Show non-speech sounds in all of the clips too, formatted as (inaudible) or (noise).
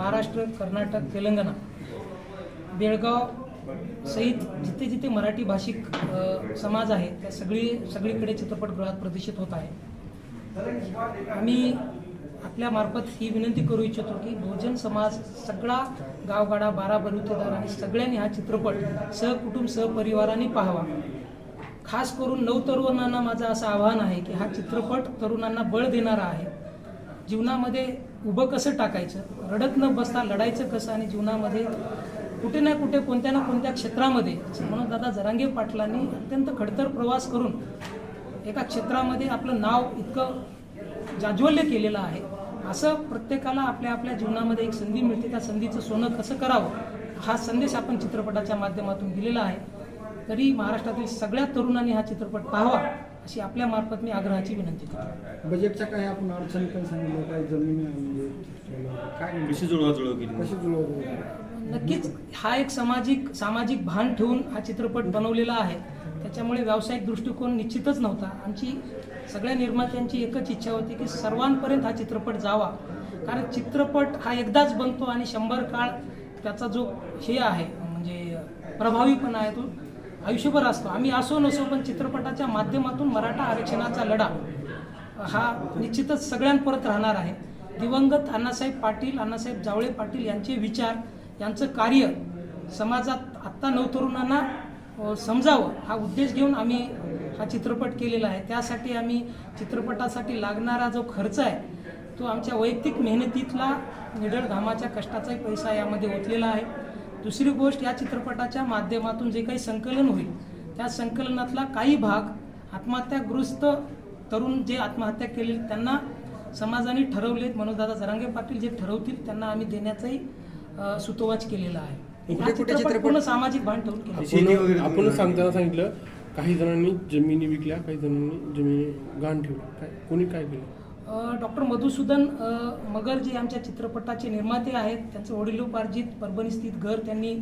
महाराष्ट्र कर्नाटक तेलंगणा बेळगाव सहित जिथे जिथे मराठी भाषिक समाज आहे त्या सगळी सगळीकडे चित्रपटगृहात प्रदर्शित होत आहे. आम्ही आपल्या मार्फत ही विनंती करू इच्छितो की बहुजन समाज सगळा गावगाडा बारा बलुतेदार आणि सगळ्यांनी हा चित्रपट सहकुटुंब सहपरिवाराने पाहावा. खास करून नवतरुणांना माझं असं आव्हान आहे की हा चित्रपट तरुणांना बळ देणारा आहे. जीवनामध्ये उभं कसं टाकायचं? रडत न बसता लढायचं कसं आणि जीवनामध्ये कुठे ना कुठे कोणत्या ना कोणत्या क्षेत्रामध्ये म्हणून दादा जरांगे पाटलांनी अत्यंत खडतर प्रवास करून एका क्षेत्रामध्ये आपलं नाव इतकं जाज्वल्य केलेलं आहे. असं प्रत्येकाला आपल्या आपल्या जीवनामध्ये एक संधी मिळते. त्या संधीचं सोनं कसं करावं? हा संदेश आपण चित्रपटाच्या माध्यमातून दिलेला आहे. तरी महाराष्ट्रातील सगळ्या तरुणांनी हा चित्रपट पाहावा. अशी आपल्या मार्फत मी आग्रहाची विनंती करतो. बजेटच्या काही आपण अडचणी पण सांगितलं काय जमीन म्हणजे काय? कशी जुळवाजुळव केली? कशी नक्कीच हा एक सामाजिक सामाजिक भान ठेवून हा चित्रपट बनवलेला आहे. त्याच्यामुळे व्यावसायिक दृष्टिकोन निश्चितच नव्हता. आमची सगळ्या निर्मात्यांची एकच इच्छा होती की सर्वांपर्यंत हा चित्रपट जावा. कारण चित्रपट हा एकदाच बनतो आणि शंभर काळ त्याचा जो हे आहे म्हणजे प्रभावीपणा आहे तो आयुष्यभर असतो. आम्ही असो नसो पण चित्रपटाच्या माध्यमातून मराठा आरक्षणाचा लढा हा निश्चितच सगळ्यांपर्यंत राहणार आहे. दिवंगत अण्णासाहेब पाटील अण्णासाहेब जावळे पाटील यांचे विचार यांचं कार्य समाजात आत्ता नवतरुणांना समजावं हा उद्देश घेऊन आम्ही हा चित्रपट केलेला आहे. त्यासाठी आम्ही चित्रपटासाठी लागणारा जो खर्च आहे तो आमच्या वैयक्तिक मेहनतीतला निडळ घामाच्या कष्टाचाही पैसा यामध्ये ओतलेला आहे. दुसरी गोष्ट या चित्रपटाच्या माध्यमातून जे काही संकलन होईल त्या संकलनातला काही भाग आत्महत्याग्रस्त तरुण जे आत्महत्या केले त्यांना समाजाने ठरवलेत. मनोजदादा जरांगे पाटील जे ठरवतील त्यांना आम्ही देण्याचाही सुतोवाच केलेला आहे. कुठे कुठे चित्रपट चित्रपट- पूर्ण सामाजिक भान ठेवून आपण सांगताना सांगितलं काही जणांनी जमिनी विकल्या काही जणांनी जमिनी घाण ठेवल्या काय कोणी काय केलं? डॉक्टर मधुसूदन मगर जे आमच्या चित्रपटाचे निर्माते आहेत त्यांचं वडिलोपार्जित परभणी स्थित घर त्यांनी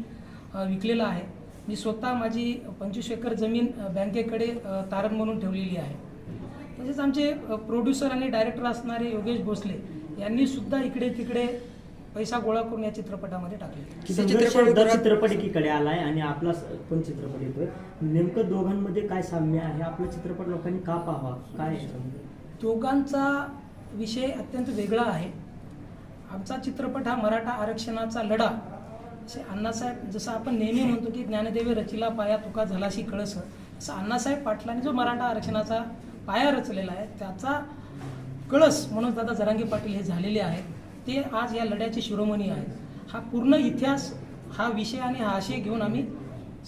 विकलेलं आहे. मी स्वतः माझी पंचवीस एकर जमीन बँकेकडे तारण म्हणून ठेवलेली आहे. तसेच आमचे प्रोड्युसर आणि डायरेक्टर असणारे योगेश भोसले यांनी सुद्धा इकडे तिकडे पैसा गोळा करून या चित्रपटामध्ये टाकले. चित्रपट एकीकडे आलाय आणि आपला पण चित्रपट येतोय? नेमकं दोघांमध्ये काय साम्य आहे? आपला चित्रपट लोकांनी का पाहावा? काय? दोघांचा विषय अत्यंत वेगळा आहे. आमचा चित्रपट हा मराठा आरक्षणाचा लढा. असे अण्णासाहेब जसं आपण नेहमी म्हणतो की ज्ञानदेवे रचिला पाया तुका झालाशी कळस. असं अण्णासाहेब पाटलांनी जो मराठा आरक्षणाचा पाया रचलेला आहे त्याचा कळस म्हणून दादा जरांगे पाटील हे झालेले आहेत. ते आज या लढ्याचे शिरोमणी आहेत. हा पूर्ण इतिहास हा विषय आणि हा आशय घेऊन आम्ही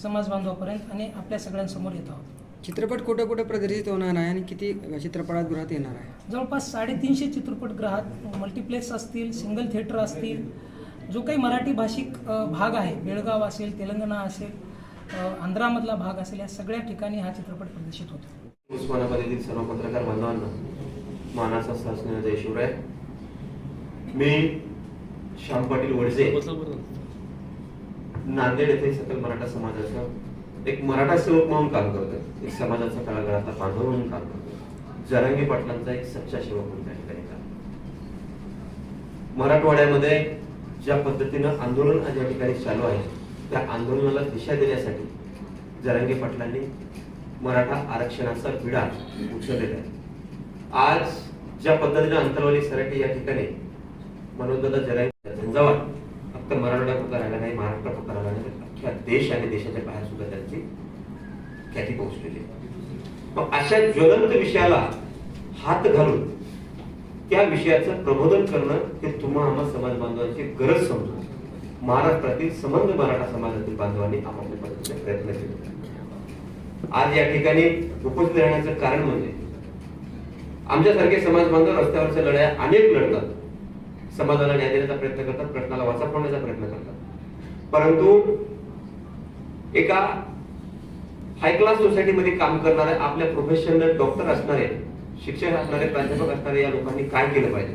समाजबांधवापर्यंत आणि आपल्या सगळ्यांसमोर येत आहोत. चित्रपट कुठे कुठे प्रदर्शित होणार आहे आणि किती चित्रपटात गृहात येणार आहे? जवळपास साडेतीनशे चित्रपटगृहात मल्टिप्लेक्स असतील सिंगल थिएटर असतील जो काही मराठी भाषिक भाग आहे बेळगाव असेल तेलंगणा असेल आंध्रामधला भाग असेल या सगळ्या ठिकाणी हा चित्रपट प्रदर्शित होतो. उस्मानाबाद येथील सर्व पत्रकार बांधवांना मानाचा शासनाचा जय शिवराय मी श्याम पाटील वडजे नांदेड येथे सकल मराठा समाजाचा एक मराठा सेवक म्हणून काम करतोय. एक समाजाचा तळागाळातला बांधव म्हणून काम करतोय. जरांगी पाटलांचा एक सच्चा सेवक म्हणून त्या ठिकाणी काम मराठवाड्यामध्ये ज्या पद्धतीनं आंदोलन ज्या या ठिकाणी चालू आहे त्या आंदोलनाला दिशा देण्यासाठी जरांगी पाटलांनी मराठा आरक्षणाचा विडा उचललेला आहे. आज ज्या पद्धतीने अंतरवाली सराटे या ठिकाणी मनोजदादा जरांगे झंझावात फक्त मराठवाड्यापुरता राहिला नाही महाराष्ट्रापुरता राहिला नाही अख्ख्या देश आणि देशाच्या बाहेर सुद्धा ख्याती पोहोचलेली मग अशा ज्वलंत विषयाला हात घालून त्या विषयाचं प्रबोधन करणं हे तुम्हा आम्हा समाज बांधवांची गरज समजून महाराष्ट्रातील संबंध मराठा समाजातील बांधवांनी आपापल्या पद्धतीने प्रयत्न केले. आज या ठिकाणी उपस्थित राहण्याचं कारण म्हणजे आमच्यासारखे समाज बांधव रस्त्यावरच्या लढ्या अनेक लढतात. समाजाला न्याय देण्याचा प्रयत्न करतात प्रश्नाला वाचा फोडण्याचा प्रयत्न करतात. परंतु एका हाय क्लास सोसायटीमध्ये काम करणारे आपल्या प्रोफेशनल डॉक्टर असणारे शिक्षक असणारे प्राध्यापक असणारे या लोकांनी काय केलं पाहिजे?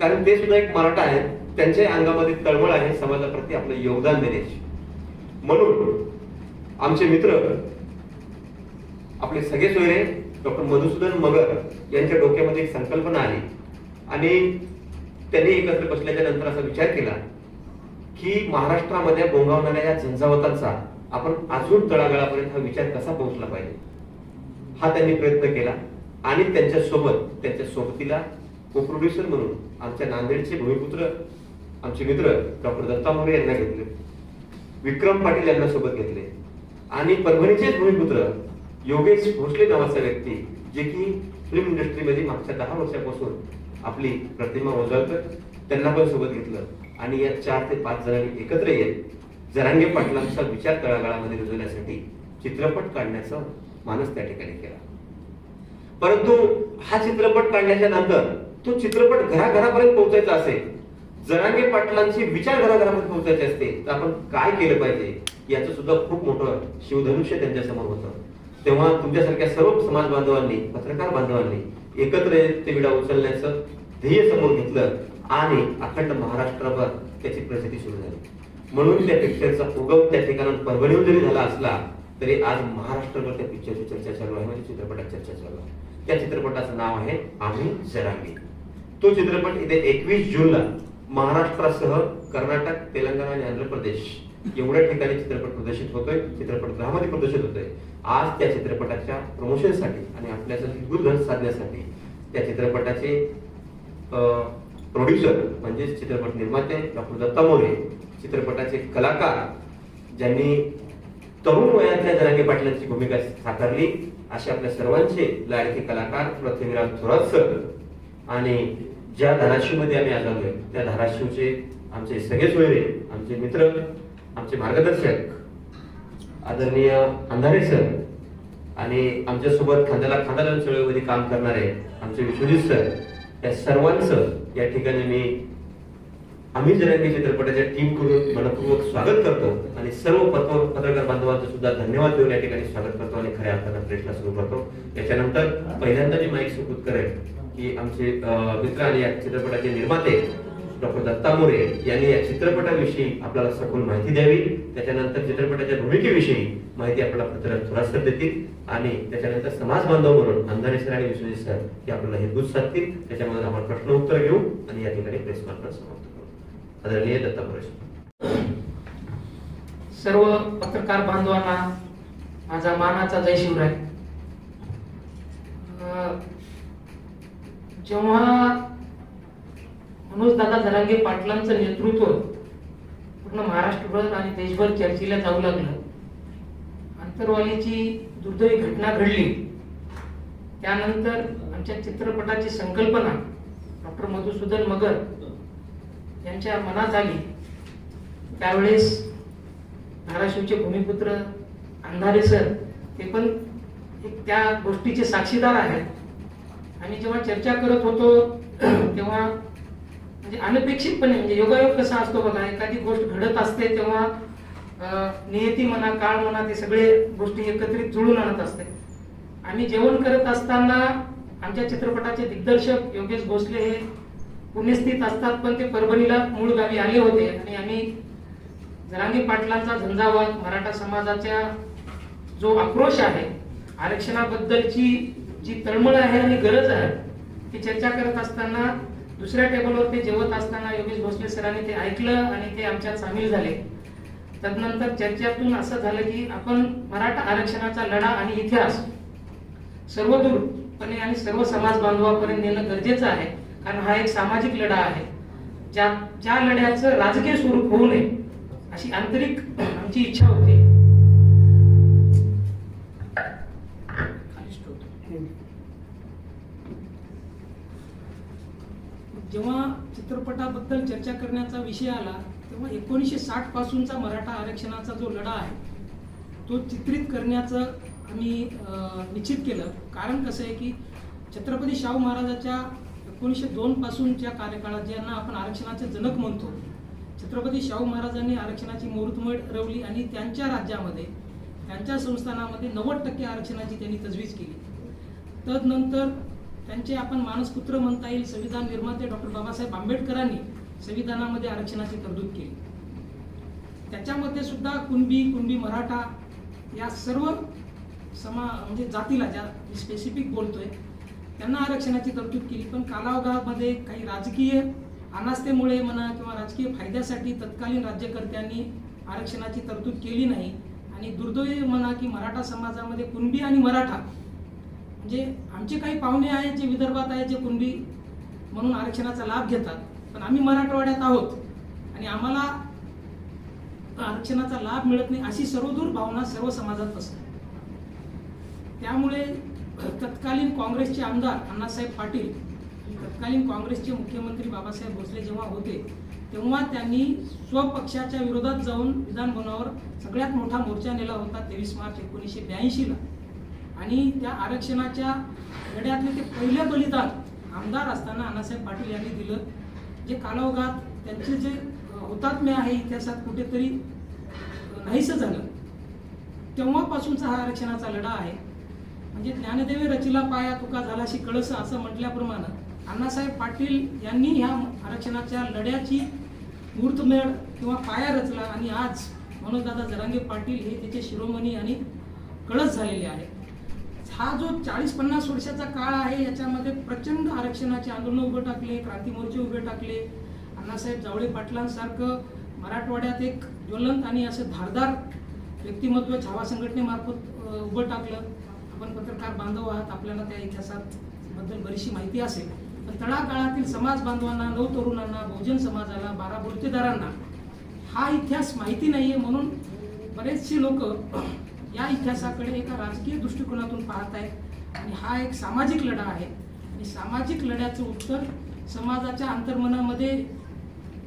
कारण ते सुद्धा एक मराठा आहेत त्यांच्या अंगामध्ये तळमळ आहे समाजाप्रती आपलं योगदान देण्याची. म्हणून आमचे मित्र आपले सगळे सोयरे डॉक्टर मधुसूदन मगर यांच्या डोक्यामध्ये एक संकल्पना आली. आणि त्यांनी एकत्र बसल्याच्या नंतर असा विचार केला की महाराष्ट्रामध्ये बोंगावणाऱ्या या झंझावतांचा आपण अजून तळागाळापर्यंत हा विचार कसा पोहोचला पाहिजे? हा त्यांनी प्रयत्न केला आणि त्यांच्यासोबत त्यांच्या सोबतीला को प्रोड्युसर म्हणून आमच्या नांदेडचे भूमिपुत्र आमचे मित्र डॉक्टर दत्ता मोरे यांना घेतले. विक्रम पाटील यांना सोबत घेतले. आणि परभणीचेच भूमिपुत्र योगेश भोसले नावाचा व्यक्ती जे की फिल्म इंडस्ट्रीमध्ये मागच्या दहा वर्षापासून आपली प्रतिमा उजळतात त्यांना पण सोबत घेतलं. आणि या चार ते पाच जणांनी एकत्र येत जरांगे पाटलांचा विचार तळागाळामध्ये रुजवण्यासाठी चित्रपट काढण्याचा मानस त्या ठिकाणी केला. परंतु हा चित्रपट काढण्याच्या नंतर तो चित्रपट घराघरापर्यंत पोहोचायचा असेल जरांगे पाटलांचे विचार घराघरामध्ये पोहोचायचे असते तर आपण काय केलं पाहिजे याचं सुद्धा खूप मोठं शिवधनुष्य त्यांच्यासमोर होतं. तेव्हा तुमच्यासारख्या सर्व समाज बांधवांनी पत्रकार बांधवांनी एकत्र ते विडा उचलण्याचं ध्येय समोर घेतलं आणि अखंड महाराष्ट्रभर त्याची प्रसिद्धी सुरू झाली. म्हणून त्या पिक्चरचा उगम त्या ठिकाणी परभणीहून जरी झाला असला तरी आज महाराष्ट्रभर त्या पिक्चरची चर्चा चालू आहे. म्हणजे चित्रपटाची चर्चा चालू आहे. त्या चित्रपटाचं नाव आहे आम्ही जरांगी. तो चित्रपट इथे एकवीस जूनला महाराष्ट्रासह कर्नाटक तेलंगणा आणि आंध्र प्रदेश एवढ्या ठिकाणी चित्रपट प्रदर्शित होतोय. चित्रपट ग्रहामध्ये प्रदर्शित होतोय. आज त्या चित्रपटाच्या प्रमोशनसाठी आणि आपल्यासाठी गुणधन साधण्यासाठी त्या चित्रपटाचे प्रोड्युसर म्हणजे चित्रपट निर्माते डॉक्टर दत्ता मोरे चित्रपटाचे कलाकार ज्यांनी तरुण वयातल्या जरांगे पाटलांची भूमिका साकारली असे आपल्या सर्वांचे लाडके कलाकार पृथ्वीराज थोरात सर आणि ज्या धाराशिवमध्ये आम्ही आज आलोय त्या धाराशिवचे आमचे सगळे सोयरे आमचे मित्र आमचे मार्गदर्शक आदरणीय अंधारे सर आणि आमच्यासोबत खांद्याला खांदाला चळवळीमध्ये काम करणारे आमचे विश्वजित सर या सर्वांचं या ठिकाणी मी आम्ही जरांगी चित्रपटाच्या टीमकडून मनपूर्वक स्वागत करतो आणि सर्व पत्र पत्रकार बांधवांचं सुद्धा धन्यवाद देऊन या ठिकाणी स्वागत करतो आणि खऱ्या अर्थानं प्रश्न सुरू करतो. याच्यानंतर पहिल्यांदा मी माईक सुपूत करेल की आमचे मित्र आणि या चित्रपटाचे निर्माते डॉक्टर दत्ता मोरे यांनी या चित्रपटाविषयी आपल्याला सखोल माहिती द्यावी. त्याच्यानंतर चित्रपटाच्या भूमिकेविषयी माहिती आपल्याला पत्रकार थोरात सर देतील. आणि त्याच्यानंतर समाज बांधव म्हणून अंधारे सर आणि विश्वजित सर हे आपल्याला हे दूध साधतील. त्याच्यामध्ये आपण प्रश्न उत्तर घेऊ आणि या ठिकाणी प्रेस कॉन्फरन्स समाप्त आदरणीय दत्ता सर्व पत्रकार बांधवांना माझा मानाचा जय शिवराय अं, जेव्हा मनोज दादा जरांगे पाटलांचं नेतृत्व पूर्ण महाराष्ट्रभर आणि देशभर चर्चेला जाऊ लागलं आंतरवालीची दुर्दैवी घटना घडली त्यानंतर आमच्या चित्रपटाची संकल्पना डॉक्टर मधुसूदन मगर यांच्या मनात आली. त्यावेळेस धाराशिवचे भूमिपुत्र अंधारे सर ते पण एक त्या गोष्टीचे साक्षीदार आहेत. आम्ही जेव्हा चर्चा करत होतो (clears throat) तेव्हा म्हणजे अनपेक्षितपणे म्हणजे योगायोग कसा असतो बघा एखादी गोष्ट घडत असते तेव्हा नियती म्हणा काळ म्हणा ते सगळे गोष्टी एकत्रित जुळून आणत असते. आम्ही जेवण करत असताना आमच्या चित्रपटाचे दिग्दर्शक योगेश भोसले हे पुण्यस्थित असतात पण ते परभणीला मूळ गावी आले होते. आणि आम्ही जरांगी पाटलांचा झंझावात मराठा समाजाच्या जो आक्रोश आहे आरक्षणाबद्दलची जी तळमळ आहे आणि गरज आहे ती चर्चा करत असताना दुसऱ्या टेबलवर ते जेवत असताना योगेश भोसले सरांनी ते ऐकलं आणि ते आमच्यात सामील झाले. तदनंतर चर्चेतून असं झालं की आपण मराठा आरक्षणाचा लढा आणि इतिहास सर्वदूरपणे आणि सर्व समाज बांधवापर्यंत नेणं गरजेचं आहे. कारण हा एक सामाजिक लढा आहे. ज्या ज्या लढ्याचं राजकीय स्वरूप होऊ नये अशी आंतरिक आमची इच्छा होती. जेव्हा चित्रपटाबद्दल चर्चा करण्याचा विषय आला तेव्हा एकोणीसशे साठ पासूनचा मराठा आरक्षणाचा जो लढा आहे तो चित्रित करण्याचं आम्ही अं, निश्चित केलं. कारण कसं आहे की छत्रपती शाहू महाराजाच्या एकोणीसशे दोन पासूनच्या कार्यकाळात ज्यांना आपण आरक्षणाचे जनक म्हणतो छत्रपती शाहू महाराजांनी आरक्षणाची मुहूर्तमेढ रवली आणि त्यांच्या राज्यामध्ये त्यांच्या संस्थानामध्ये नव्वद टक्के आरक्षणाची त्यांनी तजवीज केली. तदनंतर त्यांचे आपण मानसपुत्र म्हणता येईल संविधान निर्माते डॉक्टर बाबासाहेब आंबेडकरांनी संविधानामध्ये आरक्षणाची तरतूद केली. त्याच्यामध्ये सुद्धा कुणबी कुणबी मराठा या सर्व समा म्हणजे जातीला ज्या स्पेसिफिक बोलतोय त्यांना आरक्षणाची तरतूद केली. पण कालावधामध्ये काही राजकीय अनास्थेमुळे म्हणा किंवा राजकीय फायद्यासाठी तत्कालीन राज्यकर्त्यांनी आरक्षणाची तरतूद केली नाही. आणि दुर्दैवी म्हणा की मराठा समाजामध्ये कुणबी आणि मराठा म्हणजे आमचे काही पाहुणे आहेत जे विदर्भात आहेत जे कुणबी म्हणून आरक्षणाचा लाभ घेतात. पण आम्ही मराठवाड्यात आहोत आणि आम्हाला आरक्षणाचा लाभ मिळत नाही अशी सर्वदूर भावना सर्व समाजात असते त्यामुळे तत्कालीन काँग्रेसचे आमदार अण्णासाहेब पाटील तत्कालीन काँग्रेसचे मुख्यमंत्री बाबासाहेब भोसले जेव्हा होते तेव्हा त्यांनी स्वपक्षाच्या विरोधात जाऊन विधान भवनावर सगळ्यात मोठा मोर्चा नेला होता तेवीस मार्च एकोणीसशे ब्याऐंशीला. आणि त्या आरक्षणाच्या लढ्यातले ते पहिलं बलिदान आमदार असताना अण्णासाहेब पाटील यांनी दिलं जे कालावघात त्यांचे जे हुतात्म्य आहे इतिहासात कुठेतरी नाहीसं झालं. तेव्हापासूनचा हा आरक्षणाचा लढा आहे. म्हणजे ज्ञानदेवे रचिला पाया तुका झालाशी कळस असं म्हटल्याप्रमाणे अण्णासाहेब पाटील यांनी ह्या आरक्षणाच्या लढ्याची मूर्तमेळ किंवा पाया रचला आणि आज मनोजदादा जरांगे पाटील हे त्याचे शिरोमणी आणि कळस झालेले आहे. हा जो चाळीस पन्नास वर्षाचा काळ आहे याच्यामध्ये प्रचंड आरक्षणाचे आंदोलन उभे टाकले क्रांती मोर्चे उभे टाकले. अण्णासाहेब जावळे पाटलांसारखं मराठवाड्यात एक ज्वलंत आणि असं धारदार व्यक्तिमत्व छावा संघटनेमार्फत उभं टाकलं. आपण पत्रकार बांधव आहात आपल्याला त्या इतिहासात बद्दल बरीचशी माहिती असेल. पण तळागाळातील समाज बांधवांना नव तरुणांना बहुजन समाजाला बारा बोलतेदारांना हा इतिहास माहिती नाही आहे म्हणून बरेचसे लोक या इतिहासाकडे एका राजकीय दृष्टिकोनातून पाहत आहेत. आणि हा एक सामाजिक लढा आहे. आणि सामाजिक लढ्याचं उत्तर समाजाच्या अंतर्मनामध्ये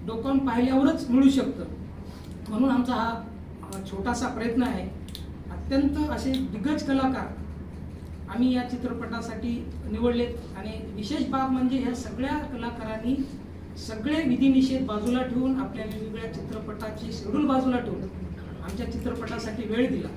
डोकावून पाहिल्यावरच मिळू शकतं. म्हणून आमचा हा छोटासा प्रयत्न आहे. अत्यंत असे दिग्गज कलाकार आम्ही या चित्रपटासाठी निवडलेत. आणि विशेष बाब म्हणजे ह्या सगळ्या कलाकारांनी सगळे विधिनिषेध बाजूला ठेवून आपल्या वेगवेगळ्या चित्रपटाची शेड्यूल बाजूला ठेवून आमच्या चित्रपटासाठी वेळ दिला.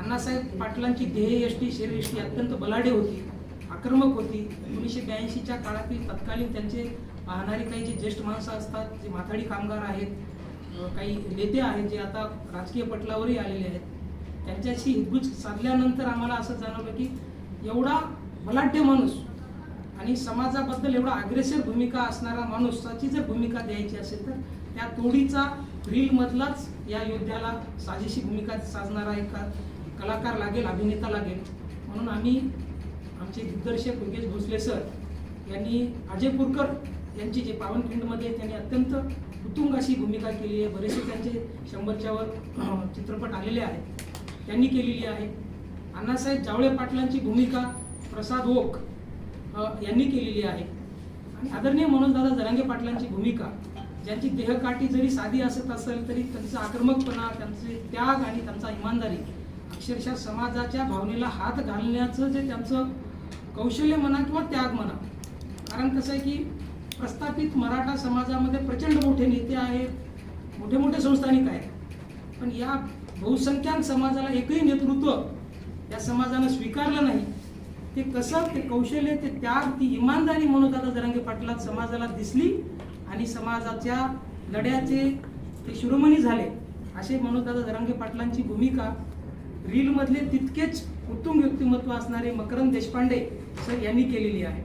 अण्णासाहेब पाटलांची ध्येय यष्टी शरीरयष्टी अत्यंत बलाढे होती आक्रमक होती. एकोणीसशे ब्याऐंशीच्या काळातील तत्कालीन त्यांचे पाहणारी काही जे ज्येष्ठ माणसं असतात जे माथाडी कामगार आहेत काही नेते आहेत जे आता राजकीय पटलावरही आलेले आहेत त्यांच्याशी हितगुज साधल्यानंतर आम्हाला असं जाणवलं की एवढा बलाढ्य माणूस आणि समाजाबद्दल एवढा अग्रेसिव्ह भूमिका असणारा माणूसाची जर भूमिका द्यायची असेल तर त्या तोडीचा रीलमधलाच या योद्ध्याला साजेशी भूमिका साजणारा एक कलाकार लागेल अभिनेता लागेल. म्हणून आम्ही आमचे दिग्दर्शक योगेश भोसले सर यांनी अजय पुरकर यांची जे पावनखिंडमध्ये त्यांनी अत्यंत उत्तुंग अशी भूमिका केली आहे. बरेचसे त्यांचे शंभरच्यावर चित्रपट आलेले आहेत. त्यांनी केलेली आहे. अण्णासाहेब जावळे पाटलांची भूमिका प्रसाद ओक यांनी केलेली आहे. आणि आदरणीय मनोजदादा जरांगे पाटलांची भूमिका ज्यांची देहकाठी जरी साधी असत असेल तरी त्यांचा आक्रमकपणा त्यांचे त्याग आणि त्यांचा इमानदारी अक्षरशः समाजाच्या भावनेला हात घालण्याचं जे त्यांचं कौशल्य म्हणा किंवा त्याग म्हणा. कारण कसं आहे की प्रस्थापित मराठा समाजामध्ये प्रचंड मोठे नेते आहेत मोठे मोठे संस्थानिक आहेत. पण या बहुसंख्याक समाजाला एकही नेतृत्व या समाजानं स्वीकारलं नाही. ते कसं ते कौशल्य ते त्याग ती इमानदारी म्हणून दादा जरांगे पाटलात समाजाला दिसली आणि समाजाच्या लढ्याचे ते शिरोमणी झाले. असे म्हणून दादा जरांगे पाटलांची भूमिका रीलमधले तितकेच उत्तम व्यक्तिमत्व असणारे मकरंद देशपांडे सर यांनी केलेली आहे.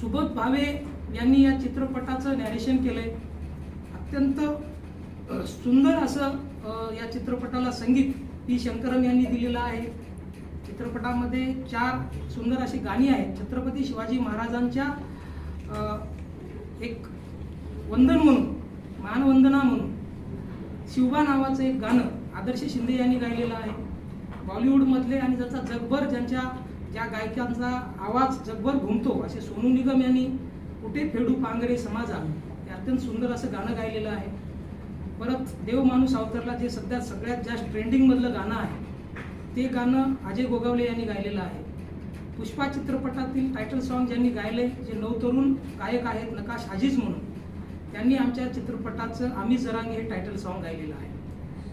सुबोध भावे यांनी या चित्रपटाचं नॅरेशन केलंय. अत्यंत सुंदर असं या चित्रपटाला संगीत पी शंकरन यांनी दिलेलं आहे. चित्रपटामध्ये चार सुंदर अशी गाणी आहेत. छत्रपती शिवाजी महाराजांच्या एक वंदन म्हणून मानवंदना म्हणून शिवबा नावाचं एक गाणं आदर्श शिंदे यांनी गायलेलं आहे. बॉलिवूडमधले आणि ज्याचा जगभर ज्यांच्या ज्या गायकांचा आवाज जगभर घुमतो असे सोनू निगम यांनी कुठे फेडू पांगरे समाजा हे अत्यंत सुंदर असं गाणं गायलेलं आहे. परत देव माणूस अवतरला जे सध्या सगळ्यात जास्त ट्रेंडिंगमधलं गाणं आहे ते गाणं अजय गोगावले यांनी गायलेलं आहे. पुष्पा चित्रपटातील टायटल सॉन्ग ज्यांनी गायले जे नवतरुण गायक आहेत नकाश आजीज म्हणून त्यांनी आमच्या चित्रपटाचं आम्ही जरांग हे टायटल सॉन्ग गायलेलं आहे.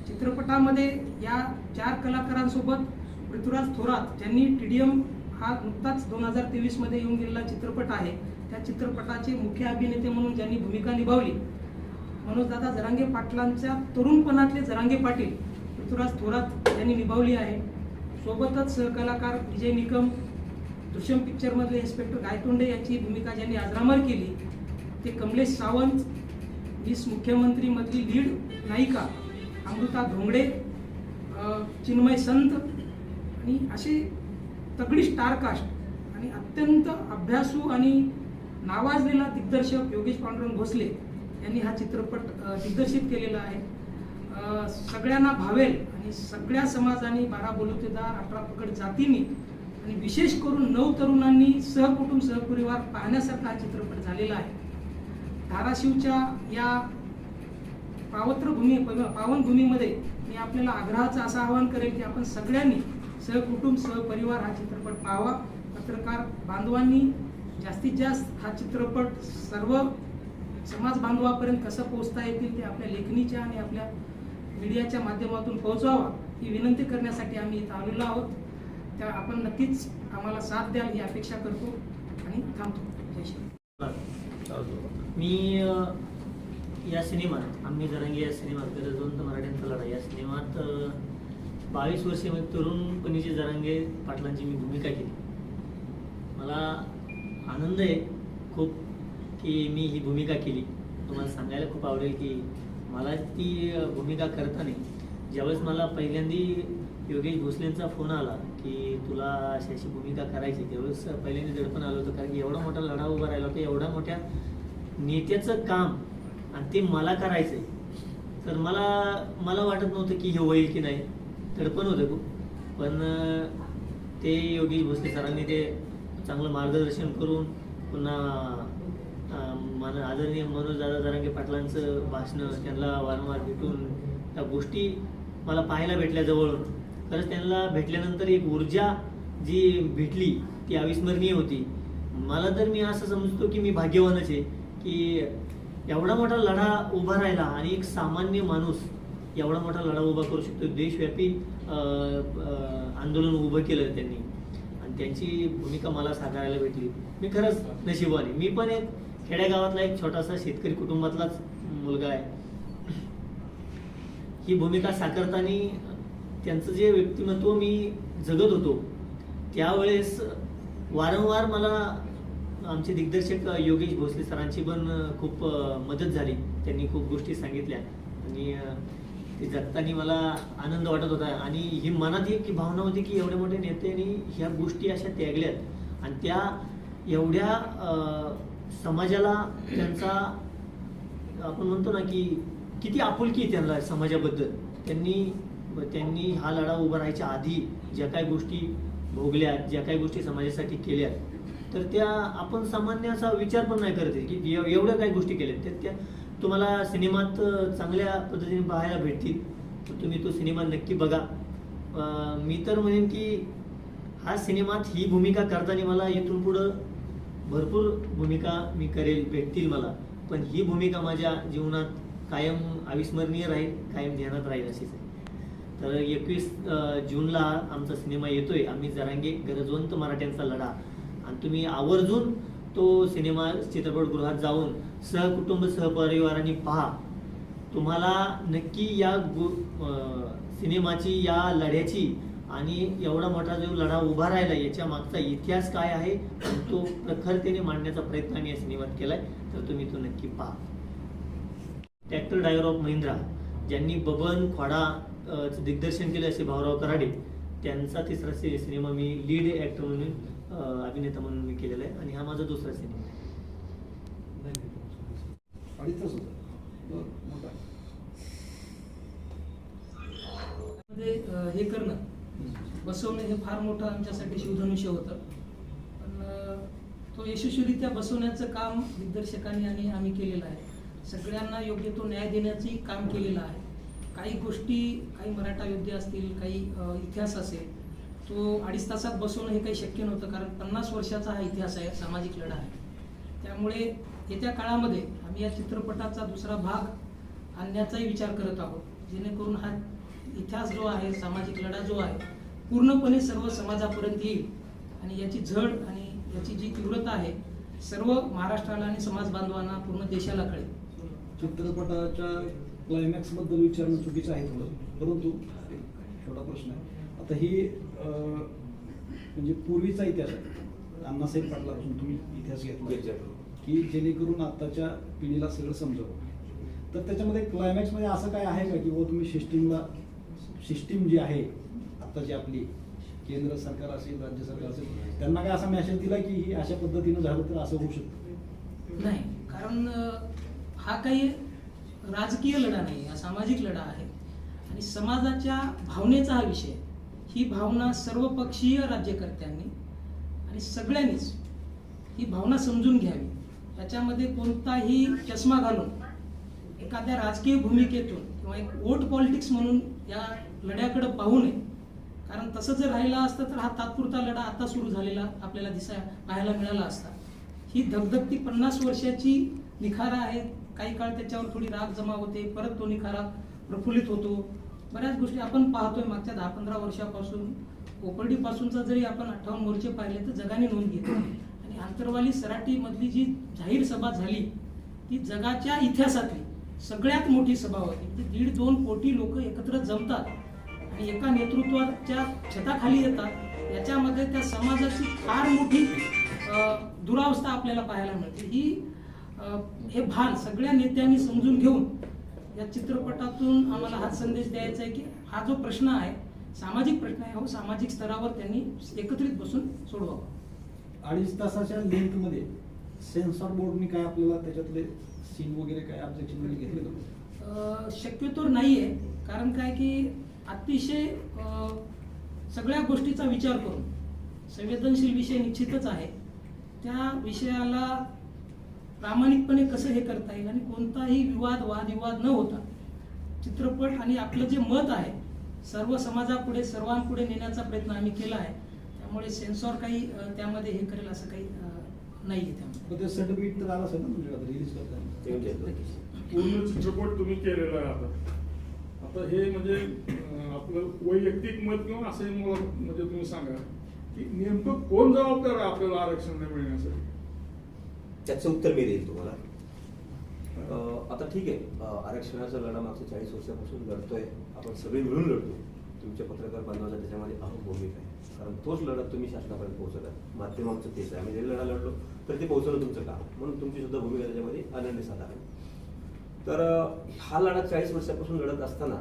चित्रपटामध्ये या चार कलाकारांसोबत पृथ्वीराज थोरात ज्यांनी टी डी एम हा नुकताच दोन हजार तेवीसमध्ये येऊन गेलेला चित्रपट आहे त्या चित्रपटाचे मुख्य अभिनेते म्हणून ज्यांनी भूमिका निभावली मनोजदादा जरांगे पाटलांच्या तरुणपणातले जरांगे पाटील पृथ्वीराज थोरात यांनी निभावली आहे. सोबतच सहकलाकार विजय निकम दृश्यम पिक्चरमधले इन्स्पेक्टर गायतोंडे यांची भूमिका ज्यांनी आजरामर केली ते कमलेश सावंत वीस मुख्यमंत्रीमधली लीड नायिका अमृता धोंगडे चिन्मय संत आणि असे तगडी स्टारकास्ट आणि अत्यंत अभ्यासू आणि नावाजलेला दिग्दर्शक योगेश पांडुरंग भोसले यांनी हा चित्रपट दिग्दर्शित केलेला आहे. सगळ्यांना भावेल आणि सगळ्या समाजाने बारा बोलुतेदार अठरा पकड जातींनी आणि विशेष करून नऊ तरुणांनी सहकुटुंब सहपरिवार पाहण्यासारखा हा चित्रपट झालेला आहे. धाराशिवच्या या पावत्र भूमी पावनभूमीमध्ये मी आपल्याला आग्रहाचं असं आवाहन करेल की आपण सगळ्यांनी सहकुटुंब सहपरिवार हा चित्रपट पाहावा. पत्रकार बांधवांनी जास्तीत जास्त हा चित्रपट सर्व समाज बांधवापर्यंत कसं पोहोचता येतील ते आपल्या लेखणीच्या आणि आपल्या मीडियाच्या माध्यमातून पोहोचवावा ही विनंती करण्यासाठी आम्ही इथं आलेलो आहोत. त्या आपण नक्कीच आम्हाला साथ द्याल ही अपेक्षा करतो आणि थांबतो. जय श्री मी या सिनेमात आम्ही जरांगी या सिनेमात गरजवंत मराठ्यांचा लढा या सिनेमात बावीस वर्षे म्हणजे तरुणपणीची जरांगे पाटलांची मी भूमिका केली. मला आनंद आहे खूप की मी ही भूमिका केली. तुम्हाला सांगायला खूप आवडेल की मला ती भूमिका करताना ज्यावेळेस मला पहिल्यांदी योगेश भोसलेंचा फोन आला की तुला अशी अशी भूमिका करायची त्यावेळेस पहिल्यांदा दडपण आलं होतं. कारण की एवढा मोठा लढा उभा राहिला होता एवढ्या मोठ्या नेत्याचं काम आणि ते मला करायचं आहे तर मला मला वाटत नव्हतं की हे होईल की नाही. दडपण होतं खूप. पण ते योगेश भोसले सरांनी ते चांगलं मार्गदर्शन करून पुन्हा मला आदरणीय मनोज दादा जरांगे पाटलांचं भाषणं त्यांना वारंवार भेटून त्या गोष्टी मला पाहायला भेटल्या जवळून. खरंच त्यांना भेटल्यानंतर एक ऊर्जा जी भेटली ती अविस्मरणीय होती. मला तर मी असं समजतो की मी भाग्यवानच आहे की एवढा मोठा लढा उभा राहिला आणि एक सामान्य माणूस एवढा मोठा लढा उभा करू शकतो. देशव्यापी आंदोलन उभं केलं त्यांनी. आणि त्यांची भूमिका मला साकारायला भेटली. मी खरंच नशिबाने मी पण एक खेड्यागावातला एक छोटासा शेतकरी कुटुंबातलाच मुलगा आहे. ही भूमिका साकारताना त्यांचं जे व्यक्तिमत्व मी जगत होतो त्यावेळेस वारंवार मला आमचे दिग्दर्शक योगेश भोसले सरांची पण खूप मदत झाली. त्यांनी खूप गोष्टी सांगितल्या. आणि ते जगताना मला आनंद वाटत होता. आणि ही मनात एक भावना होती की एवढे मोठे नेत्यांनी ह्या गोष्टी अशा त्यागल्यात. आणि त्या एवढ्या समाजाला त्यांचा आपण म्हणतो ना की किती आपुलकी आहे त्यांना समाजाबद्दल. त्यांनी त्यांनी हा लढा उभा राहायच्या आधी ज्या काही गोष्टी भोगल्या ज्या काही गोष्टी समाजासाठी केल्या तर त्या आपण सामान्याचा विचार पण नाही करत की एवढ्या काही गोष्टी केल्या तर त्या तुम्हाला सिनेमात चांगल्या पद्धतीने पाहायला भेटतील. तर तुम्ही तो सिनेमा नक्की बघा. मी तर म्हणेन की हा सिनेमात ही भूमिका करताना मला इथून पुढं भरपूर भूमिका मी करेल भेटतील मला. पण ही भूमिका माझ्या जीवनात कायम अविस्मरणीय राहील कायम ध्यानात राहील अशीच आहे. तर एकवीस जूनला आमचा सिनेमा येतोय. आम्ही जरांगे गरजवंत मराठ्यांचा लढा. आणि तुम्ही आवर्जून तो सिनेमा चित्रपटगृहात जाऊन सहकुटुंब सहपरिवारांनी पहा. तुम्हाला नक्की या गु सिनेमाची या लढ्याची आणि एवढा मोठा जो लढा उभा राहिला याच्या मागचा इतिहास काय आहे तो प्रखरतेने मांडण्याचा प्रयत्न आम्ही या सिनेमात केलाय तर तुम्ही तो नक्की पहा. ट्रॅक्टर ड्रायव्हर ऑफ महिंद्रा ज्यांनी बबन खोडा दिग्दर्शन केले असे भाऊराव कराडे त्यांचा तिसरा सिनेमा मी लीड ॲक्टर म्हणून अभिनेता म्हणून मी केलेला आहे. आणि हा माझा दुसरा सिनेमा आहे अडीचच होतं बरं, मोठा आहे. मध्ये अ, हे करणं बसवणं हे फार मोठं आमच्यासाठी शिवधनुष्य होतं. पण तो यशस्वीरित्या बसवण्याचं काम दिग्दर्शकांनी आणि आम्ही केलेलं आहे. सगळ्यांना योग्य तो न्याय देण्याचंही काम केलेलं आहे. काही गोष्टी काही मराठा योद्धे असतील काही इतिहास असेल तो अडीच तासात बसवणं हे काही शक्य नव्हतं कारण पन्नास वर्षाचा हा इतिहास आहे सामाजिक लढा आहे. त्यामुळे येत्या काळामध्ये आम्ही या चित्रपटाचा दुसरा भाग आणण्याचाही विचार करत आहोत जेणेकरून हा इतिहास जो आहे सामाजिक लढा जो आहे पूर्णपणे सर्व समाजापर्यंत येईल. आणि याची झड आणि याची जी तीव्रता आहे सर्व महाराष्ट्राला आणि समाज बांधवांना पूर्ण देशाला कळेल. चित्रपटाच्या क्लायमॅक्सबद्दल विचारणं चुकीचं आहे थोडं. परंतु छोटा प्रश्न आहे. आता ही म्हणजे पूर्वीचा इतिहास आहे. अण्णासाहेब पाटलापासून तुम्ही इतिहास घेतला. की जेणेकरून आत्ताच्या पिढीला सगळं समजावं. तर त्याच्यामध्ये क्लायमॅक्समध्ये असं काय आहे का? की बाबा तुम्ही सिस्टीमला सिस्टीम जी आहे आत्ताची आपली केंद्र सरकार असेल राज्य सरकार असेल त्यांना काय असा मेसेज दिला की ही अशा पद्धतीनं झालं तर असं होऊ शकतं? नाही कारण हा काही राजकीय लढा नाही हा सामाजिक लढा आहे. आणि समाजाच्या भावनेचा हा विषय ही भावना सर्वपक्षीय राज्यकर्त्यांनी आणि सगळ्यांनीच ही भावना समजून घ्यावी. त्याच्यामध्ये कोणताही चष्मा घालून एखाद्या राजकीय भूमिकेतून किंवा एक वोट पॉलिटिक्स म्हणून या लढ्याकडे पाहू नये. कारण तसं जर राहिलं असतं तर हा तात्पुरता लढा आता सुरू झालेला आपल्याला दिसाय पाहायला मिळाला असता. ही धगधगती पन्नास वर्षाची निखारा आहे. काही काळ त्याच्यावर थोडी राग जमा होते परत तो निखारा प्रफुल्लित होतो. बऱ्याच गोष्टी आपण पाहतोय मागच्या दहा पंधरा वर्षापासून. कोपर्डीपासूनचा जरी आपण अठ्ठावन्न मोर्चे पाहिले तर जगाने नोंद घेतली. आणि आंतरवाली सराटीमधली जी जाहीर सभा झाली ती जगाच्या इतिहासातली सगळ्यात मोठी सभा होती. दीड दोन कोटी लोक एकत्र जमतात. एका नेतृत्वाच्या छताखाली येतात. याच्यामध्ये त्या समाजाची फार मोठी दुरावस्था आपल्याला पाहायला मिळते. ही हे भान सगळ्या नेत्यांनी समजून घेऊन या चित्रपटातून आम्हाला हा संदेश द्यायचा आहे की हा जो प्रश्न आहे सामाजिक प्रश्न आहे हो सामाजिक स्तरावर त्यांनी एकत्रित बसून सोडवावा. अडीच तासाच्या लेंथमध्ये सेन्सॉर बोर्डनी काय आपल्याला त्याच्यातले सीन वगैरे काय ऑब्जेक्शन घेतले का? अ, शक्यतोर नाहीये. कारण काय की अतिशय सगळ्या गोष्टीचा विचार करून संवेदनशील विषय निश्चितच आहे. त्या विषयाला प्रामाणिकपणे कसं हे करता येईल आणि कोणताही विवाद वादविवाद न होता चित्रपट आणि आपलं जे मत आहे सर्व समाजापुढे सर्वांपुढे नेण्याचा प्रयत्न आम्ही केला आहे. त्यामुळे सेन्सॉर काही त्यामध्ये हे करेल असं काही नाही आहे त्यामध्ये. सर्टिफिकेट तर आलं असेल ना तुमच्याकडे रिलीज करताना. पूर्ण चित्रपट तुम्ही केलेला आहे आता. आता हे म्हणजे आपलं वैयक्तिक मत किंवा असंही मला म्हणजे तुम्ही सांगा की नेमकं कोण जबाबदार आहे आपल्याला आरक्षण नाही मिळण्यासाठी? त्याचं उत्तर मी देईल तुम्हाला. आता ठीक आहे आरक्षणाचा लढा मागच्या चाळीस वर्षापासून लढतोय. आपण सगळे मिळून लढतो. तुमच्या पत्रकार बांधवाचा त्याच्यामध्ये अहम भूमिका आहे. कारण तोच लढा तुम्ही शासनापर्यंत पोहोचवला माध्यमांचं तेच आहे. आम्ही जे लढा लढलो तर ते पोहोचवलं तुमचं काम. म्हणून तुमची सुद्धा भूमिका त्याच्यामध्ये अनन्यसाधारण. तर हा लढा चाळीस वर्षापासून लढत असताना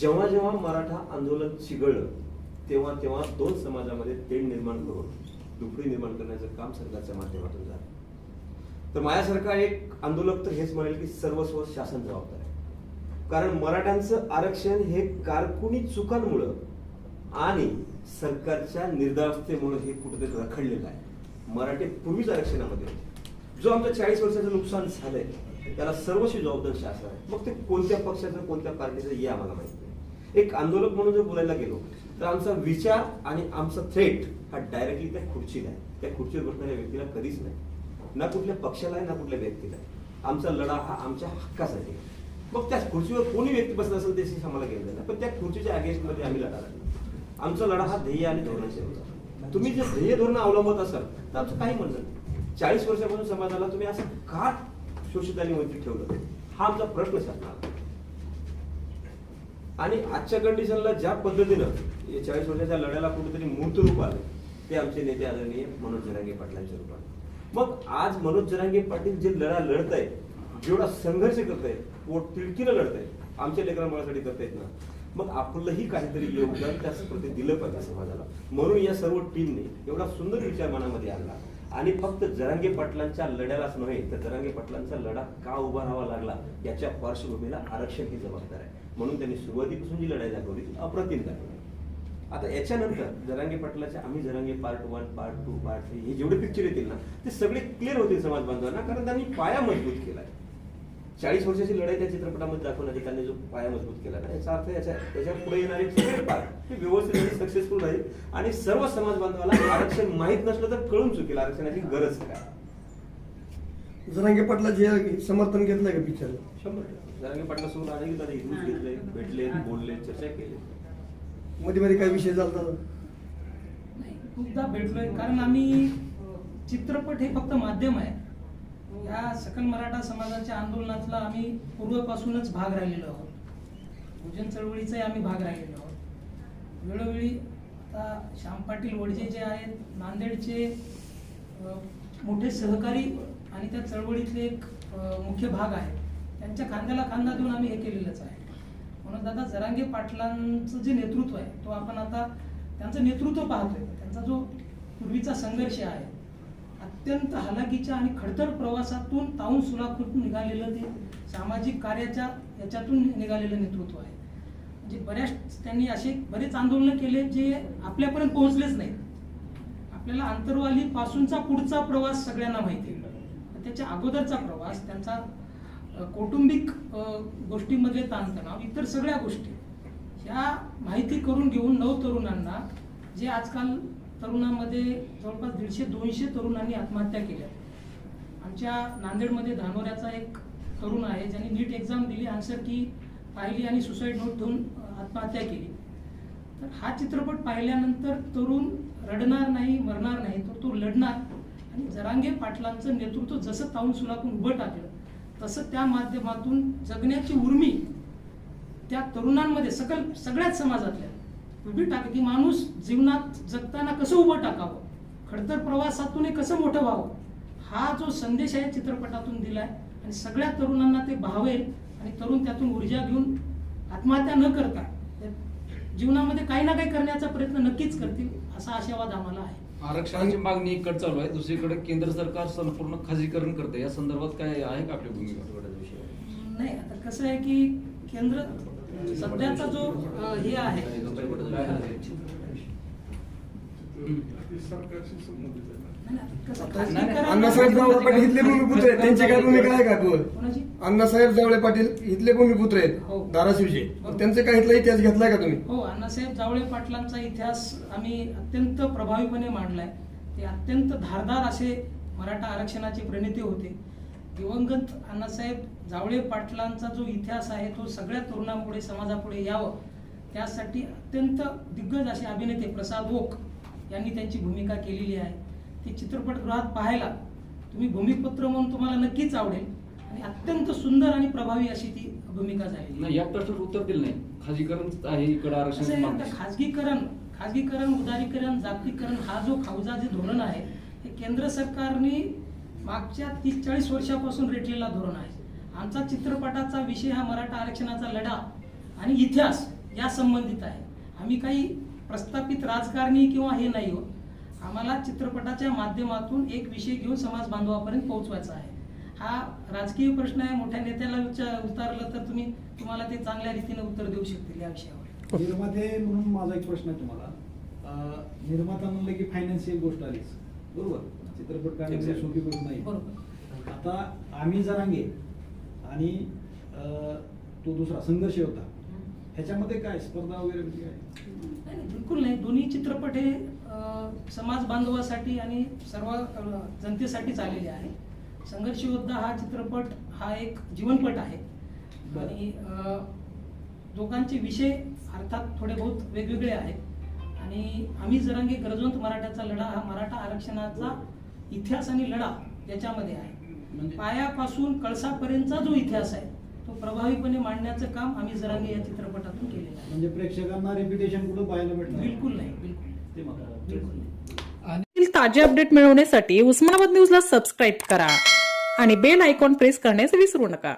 जेव्हा जेव्हा मराठा आंदोलन चिघळलं तेव्हा तेव्हा दोन समाजामध्ये तेढ निर्माण करून दुपडी निर्माण करण्याचं काम सरकारच्या माध्यमातून झालं. तर माझ्यासारखा एक आंदोलक तर हेच म्हणेल की सर्वस्व शासन जबाबदार आहे. कारण मराठ्यांचं आरक्षण हे कारकुनी चुकांमुळं आणि सरकारच्या निर्धावस्थेमुळे हे कुठेतरी रखडलेलं आहे. मराठी पूर्वीच आरक्षणामध्ये होते. जो आमचं चाळीस वर्षाचं नुकसान झालंय त्याला सर्वस्वी जबाबदार शासन आहे. मग ते कोणत्या पक्षाचं कोणत्या पार्टीचं हे आम्हाला माहिती नाही. एक आंदोलक म्हणून जर बोलायला गेलो तर आमचा विचार आणि आमचा थ्रेट हा डायरेक्टली त्या खुर्चीला आहे. त्या खुर्चीवर बसणाऱ्या व्यक्तीला कधीच नाही. ना कुठल्या पक्षाला आहे ना कुठल्या व्यक्तीला आहे. आमचा लढा हा आमच्या हक्कासाठी आहे. मग त्या खुर्चीवर कोणी व्यक्ती बसला असेल त्याशी आम्हाला गेलं नाही पण त्या खुर्चीच्या अगेन्स्टमध्ये आम्ही लढा लागलो. आमचा लढा हा ध्येय आणि धोरणाशी होता तुम्ही जे ध्येय धोरण अवलंबत असाल तर आमचं काही म्हणणं नाही. चाळीस वर्षापासून समाजाला तुम्ही असं का शोषित वंचित ठेवलं. हा आमचा प्रश्न शासनाला आणि आजच्या कंडिशनला ज्या पद्धतीनं या चाळीस वर्षाच्या लढ्याला कुठेतरी मूर्त रूप आलं ते आमचे नेते आदरणीय मनोज जरांगे पाटलांच्या रूपात. मग आज मनोज जरांगे पाटील जे लढा लढत आहे जेवढा संघर्ष करत आहे पोट तिडकीनं लढत आहे आमच्या करता येत ना मग आपलंही काहीतरी योगदान त्या प्रति दिलं पाहिजे समाजाला. म्हणून या सर्व टीमने एवढा सुंदर विचार मनामध्ये आणला. आणि फक्त जरांगे पाटलांच्या लढ्यालाच नव्हे तर जरांगे पाटलांचा लढा का उभा राहावा लागला याच्या पार्श्वभूमीला आरक्षण ही जबाबदार आहे. म्हणून त्यांनी सुरुवातीपासून जी लढाई दाखवली ती अप्रतिम दाखवली. आता याच्यानंतर जरांगे पटलाच्या आम्ही Jarange part one part two part three हे जेवढे पिक्चर येतील ना ते सगळे क्लिअर होतील समाज बांधवांना कारण त्यांनी पाया मजबूत केला आहे चाळीस वर्षाची लढाई त्या चित्रपटामध्ये दाखवण्याची त्यांनी जो पाया मजबूत केला ना याचा अर्थ याच्या त्याच्या पुढे येणारे हे व्यवस्थित आणि सक्सेसफुल राहील आणि सर्व समाज बांधवाला आरक्षण माहीत नसलं तर कळून चुकेल आरक्षणाची गरज काय? जरांगे पाटला जे समर्थन घेतलंय का पिक्चर? शंभर टक्के. जरांगे पाटला सोबत अनेक दादा इथून घेतले भेटले बोलले चर्चा केली. मध्ये मध्ये काय विषय झाला नाही खूपदा भेटलोय. कारण आम्ही चित्रपट हे फक्त माध्यम आहे. या सकल मराठा समाजाच्या आंदोलनातला आम्ही पूर्वपासूनच भाग राहिलेलो आहोत. भोजन चळवळीचाही आम्ही भाग राहिलेलो आहोत. वेळोवेळी आता श्याम पाटील वडजे जे आहेत नांदेडचे मोठे सहकारी आणि त्या चळवळीतले एक मुख्य भाग आहे त्यांच्या खांद्याला खांदा देऊन आम्ही हे केलेलंच आहे. म्हणून दादा जरांगे पाटलांचं जे नेतृत्व आहे तो आपण आता त्यांचं नेतृत्व पाहतोय. त्यांचा जो पूर्वीचा संघर्ष आहे अत्यंत हलाखीच्या आणि खडतर प्रवासातून ताऊन सुलाखून निघालेलं ते सामाजिक कार्याच्या याच्यातून निघालेलं नेतृत्व आहे. म्हणजे बऱ्याच त्यांनी असे बरेच आंदोलनं केले जे आपल्यापर्यंत पोहोचलेच नाहीत. आपल्याला आंतरवाली पासूनचा पुढचा प्रवास सगळ्यांना माहिती आहे. त्याच्या अगोदरचा प्रवास त्यांचा कौटुंबिक अ, ताणतणाव इतर सगळ्या गोष्टी ह्या माहिती करून घेऊन नव तरुणांना जे आजकाल तरुणांमध्ये जवळपास दीडशे दोनशे तरुणांनी आत्महत्या केल्या. आमच्या नांदेडमध्ये धानोऱ्याचा एक तरुण आहे ज्यांनी नीट एक्झाम दिली आन्सर की पाहिली आणि सुसाईड नोट ठेवून आत्महत्या केली. तर हा चित्रपट पाहिल्यानंतर तरुण रडणार नाही मरणार नाही तर तो लढणार. आणि जरांगे पाटलांचं नेतृत्व जसं ताऊन सुलाकून उभं टाकलं तसं त्या माध्यमातून जगण्याची उर्मी त्या तरुणांमध्ये सकल सगळ्याच समाजातल्या उभी टाक की माणूस जीवनात जगताना कसं उभं टाकावं? खडतर प्रवासातून कसं मोठं व्हावं? हा जो संदेश आहे चित्रपटातून दिलाय आणि सगळ्या तरुणांना ते भावेल आणि तरुण त्यातून ऊर्जा घेऊन आत्महत्या न करता जीवनामध्ये काही ना काही करण्याचा प्रयत्न नक्कीच करतील असा आशावाद आम्हाला आहे. आरक्षणाची मागणी इकडे चालू आहे. दुसरीकडे केंद्र सरकार संपूर्ण खाजगीकरण करते. या संदर्भात काय आहे का आपली भूमिका नाही आता कसं आहे की केंद्र सध्याचा जो हे आहे ती अण्णासाहेब जावळे पाटील इथले भूमिपुत्र आहेत. त्यांची काय भूमिका आहे का बोल? कोणाची? अण्णासाहेब जावळे पाटील इथले भूमिपुत्र हो. आहेत. धाराशिवचे. त्यांचे काय इथला इतिहास घेतलाय का तुम्ही? हो अण्णासाहेब जावळे पाटलांचा इतिहास आम्ही अत्यंत प्रभावीपणे मांडलाय. ते अत्यंत धारदार असे मराठा आरक्षणाचे प्रणेते होते. दिवंगत अण्णासाहेब जावळे पाटलांचा जो इतिहास आहे तो सगळ्या तरुणांपुढे समाजापुढे यावं. त्यासाठी अत्यंत दिग्गज असे अभिनेते प्रसाद ओक यांनी त्यांची भूमिका केलेली आहे. ती चित्रपटगृहात पाहायला तुम्ही भूमिपत्र म्हणून तुम्हाला नक्कीच आवडेल. आणि अत्यंत सुंदर आणि प्रभावी अशी ती भूमिका. नाही या प्रश्नाचं उत्तर दिलं नाही. खाजगीकरण आहे इकडे आरक्षण खाजगीकरण खाजगीकरण उदारीकरण जागतिकरण हा जो खावजा जे धोरण आहे हे केंद्र सरकारने मागच्या तीस चाळीस वर्षापासून रेटलेला धोरण आहे. आमचा चित्रपटाचा विषय हा मराठा आरक्षणाचा लढा आणि इतिहास. या संबंधित आहे. आम्ही काही प्रस्थापित राजकारणी किंवा हे नाही होत आम्हाला चित्रपटाच्या माध्यमातून एक विषय घेऊन समाज बांधवापर्यंत पोहोचवायचा आहे. हा राजकीय प्रश्न आहे. मोठ्या नेत्याला विचार उतारलं तर तुम्ही तुम्हाला ते चांगल्या रीतीने उत्तर देऊ शकतील या विषयावर. निर्माते म्हणून माझा एक प्रश्न आहे तुम्हाला. निर्माता म्हणलं की फायनान्शियल गोष्ट आलीच. बरोबर? चित्रपट काढण्याची. सोपी गोष्ट नाही. बरोबर. आता आम्ही जरांगे आणि तो दुसरा संघर्ष होता. ह्याच्यामध्ये काय स्पर्धा वगैरे म्हणजे काय? नाही नाही, बिलकुल नाही. दोन्ही चित्रपट हे अ, समाज बांधवासाठी आणि सर्व अ, जनतेसाठीच आलेले आहे. संघर्ष योद्धा हा चित्रपट हा एक जीवनपट आहे. बरं. आणि अ, दोघांचे विषय अर्थात थोडे बहुत वेगवेगळे आहेत. आणि आम्ही जरांगे गरजवंत मराठ्याचा लढा हा मराठा आरक्षणाचा इतिहास आणि लढा याच्यामध्ये आहे. म्हणजे पायापासून कळसापर्यंतचा जो इतिहास आहे तो प्रभावीपणे मांडण्याचं काम आम्ही जरांगे या चित्रपटातून केलेलं आहे. म्हणजे प्रेक्षकांना रेप्युटेशन कुठं पाहायला भेटणार? बिलकुल नाही बिलकुल ते मात्र बिलकुल नाही. पुढील ताजे अपडेट मिळवण्यासाठी उस्मानाबाद न्यूजला सबस्क्राईब करा आणि बेल आयकॉन प्रेस करण्यास विसरू नका.